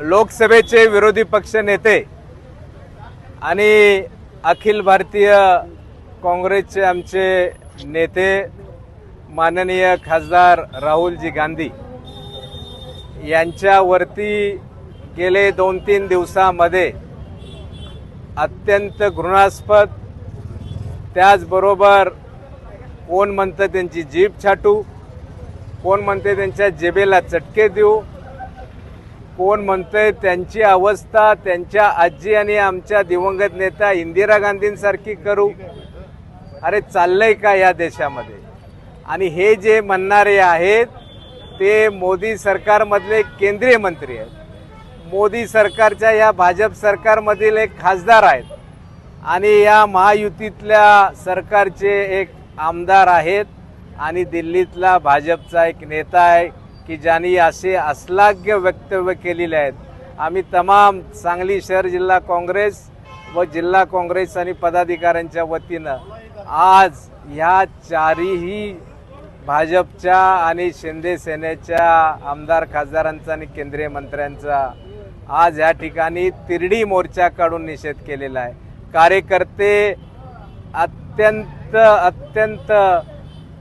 लोकसभेचे विरोधी पक्ष नेते आणि अखिल भारतीय काँग्रेसचे आमचे नेते माननीय खासदार राहुलजी गांधी यांच्यावरती गेले दोन तीन दिवसामध्ये अत्यंत घृणास्पद त्याचबरोबर कोण म्हणतं त्यांची जीभ छाटू कोण म्हणते त्यांच्या जेबेला चटके देऊ कोण म्हणतंय त्यांची अवस्था त्यांच्या आजी आणि आमच्या दिवंगत नेत्या इंदिरा गांधींसारखी करू. अरे चाललंय का या देशामध्ये? आणि हे जे म्हणणारे आहेत ते मोदी सरकारमधले केंद्रीय मंत्री आहेत. मोदी सरकारच्या या भाजप सरकारमधील एक खासदार आहेत. आणि या महायुतीतल्या सरकारचे एक आमदार आहेत. आणि दिल्लीतला भाजपचा एक नेता आहे की ज्यांनी असे अश्लाघ्य वक्तव्य केलेले आहेत. आम्ही तमाम सांगली शहर जिल्हा काँग्रेस व जिल्हा काँग्रेस आणि पदाधिकाऱ्यांच्या वतीनं आज ह्या चारीही भाजपच्या आणि शिंदे सेनेच्या आमदार खासदारांचा आणि केंद्रीय मंत्र्यांचा आज या ठिकाणी तिरडी मोर्चा काढून निषेध केलेला आहे. कार्यकर्ते अत्यंत अत्यंत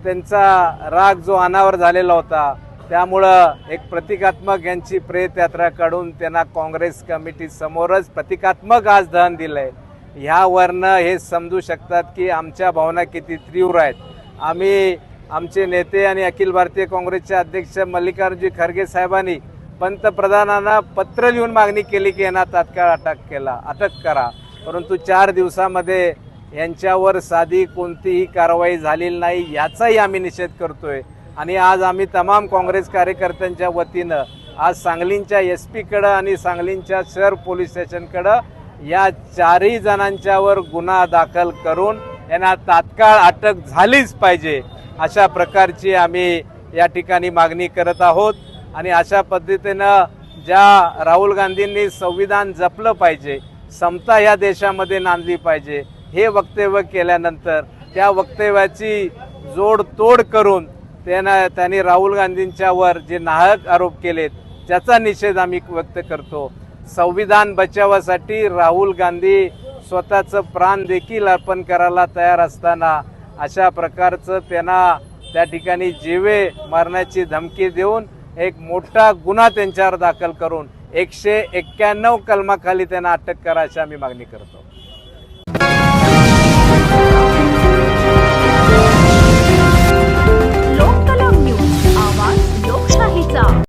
त्यांचा राग जो अनावर झालेला होता त्यामुळं एक प्रतिकात्मक यांची प्रेतयात्रा काढून त्यांना काँग्रेस कमिटीसमोरच प्रतिकात्मक आज दहन आहे ह्यावरनं हे समजू शकतात की आमच्या भावना किती तीव्र आहेत. आम्ही आमचे नेते आणि अखिल भारतीय काँग्रेसचे अध्यक्ष मल्लिकार्जुन खरगे साहेबांनी पंतप्रधानांना पत्र लिहून मागणी केली की यांना तात्काळ अटक केला अटक करा. परंतु चार दिवसामध्ये यांच्यावर साधी कोणतीही कारवाई झालेली नाही याचाही आम्ही निषेध करतोय. आणि आज आम्ही तमाम काँग्रेस कार्यकर्त्यांच्या वतीनं आज सांगलींच्या एस पीकडं आणि सांगलींच्या शहर पोलीस स्टेशनकडं या चारही जणांच्यावर गुन्हा दाखल करून यांना तात्काळ अटक झालीच पाहिजे. अशा प्रकारची आम्ही या ठिकाणी मागणी करत आहोत आणि अशा पद्धतीनं ज्या राहुल गांधींनी संविधान जपलं पाहिजे समता या देशामध्ये नांदली पाहिजे हे वक्तव्य केल्यानंतर त्या वक्तव्याची जोडतोड करून त्यांना त्यांनी राहुल गांधींच्यावर जे नाहक आरोप केलेत त्याचा निषेध आम्ही व्यक्त करतो. संविधान बचावासाठी राहुल गांधी स्वतःचं प्राण देखील अर्पण करायला तयार असताना अशा प्रकारचं त्यांना त्या ठिकाणी जीवे मारण्याची धमकी देऊन एक मोठा गुन्हा त्यांच्यावर दाखल करून एकशे एक्क्याण्णव कलमाखाली त्यांना अटक करा अशी आम्ही मागणी करतो.